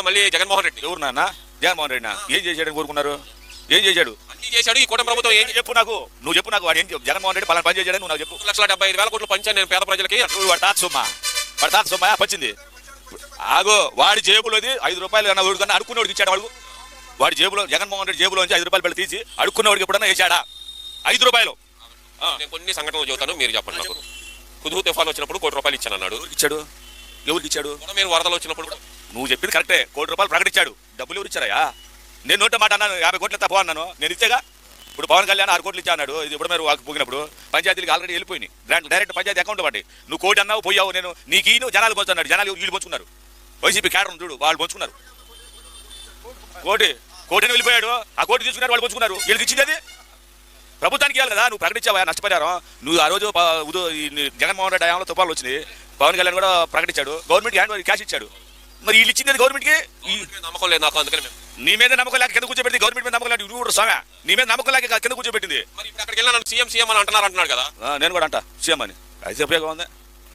మళ్ళీ జగన్మోహన్ రెడ్డి. ఎవరు నాన్న? జగన్మోహన్ రెడ్డి ఏం చేశాడని కోరుకున్నారు? ఏం చేశాడు? అన్ని చేశాడు. ఈ కూటమి ప్రభుత్వం ఏం చెప్పు నాకు? నువ్వు చెప్పు నాకు వాడు ఏం చెప్పు? జగన్మోహన్ రెడ్డి పలానా పని చేశాడని నువ్వు నాకు చెప్పు. లక్షల డెబ్బై ఐదు వేల కోట్లు పంచాను నేను పేద ప్రజలకి. వాడు తాత సొమ్మ వాడు తాత సొమ్మ పచ్చింది. ఆగో వాడి జేబులోది ఐదు రూపాయలు కన్నా వాడు కన్నా అడుక్కునేవాడికి ఇచ్చాడు వాడు. వాడి జేబులో జగన్మోహన్ రెడ్డి జేబులో నుంచి ఐదు రూపాయలు పెళ్ళి తీసి అడుక్కునేవాడికి ఎప్పుడన్నా వేసాడా ఐదు రూపాయలు. నేను కొన్ని సంఘటనలు చెబుతాను మీరు చెప్పండి నాకు. కుదురు తుఫాన్ వచ్చినప్పుడు కోటి రూపాయలు ఇచ్చాను అన్నాడు ఇచ్చాడు? ఎవరికి ఇచ్చాడు? మీరు వరదలు వచ్చినప్పుడు కూడా. నువ్వు చెప్పింది కరెక్టే. కోటి రూపాయలు ప్రకటించాడు. డబ్బులు ఎవరు ఇచ్చారయ్యా? నేను నోట మాట అన్నాను. యాభై కోట్లు తప్ప అన్నాను. నేను ఇచ్చేగా? ఇప్పుడు పవన్ కళ్యాణ్ ఆరు కోట్లు ఇచ్చా అన్నాడు. ఇది ఇప్పుడు మీరు వాకి పోగినప్పుడు? పంచాయతీలకు ఆల్రెడీ వెళ్ళిపోయినాయి. డైరెక్ట్ డైరెక్ట్ పంచాయతీ అకౌంట్ పడి నువ్వు కోటి అన్నావు పోయావు నేను. నీకు ఈ నువ్వు జనాలు పంచున్నాడు జనాలు వీళ్ళు పంచుకున్నారు వైసీపీ క్యాడర్ చూడు. వాళ్ళు పంచుకున్నారు కోటి. కోటిని వెళ్ళిపోయాడు. ఆ కోటి తీసుకున్నారు వాళ్ళు పంచుకున్నారు వీళ్ళకి ఇచ్చింది అది? ప్రభుత్వానికి ఇవ్వాలి కదా. నువ్వు ప్రకటించావా? నష్టపరిహారం? నువ్వు ఆ రోజు ఉదో- జగన్మోహన్ రెడ్డి హయాంలో తుపాలు వచ్చింది పవన్ కళ్యాణ్ కూడా ప్రకటించాడు. గవర్నమెంట్ హ్యాండ్ క్యాష్ ఇచ్చాడు. మరి వీళ్ళు ఇచ్చింది గవర్నమెంట్కి ఈ నమ్మకం లేదు నాకు అందుకని మేము. నీ మీద నమ్మకం లేక కింద కూర్చోబెట్టింది గవర్నమెంట్ మీద నమ్మకం లేక నువ్వు కూడా స్వామి నీ మీద నమ్మకం లేక కింద కూర్చోబెట్టింది. మరి ఇప్పుడు అక్కడికి వెళ్ళినా సీఎం సీఎం అని అంటున్నారు అంటున్నాడు కదా. నేను కూడా అంట. సీఎం అని. అయితే ఉపయోగం ఉంది?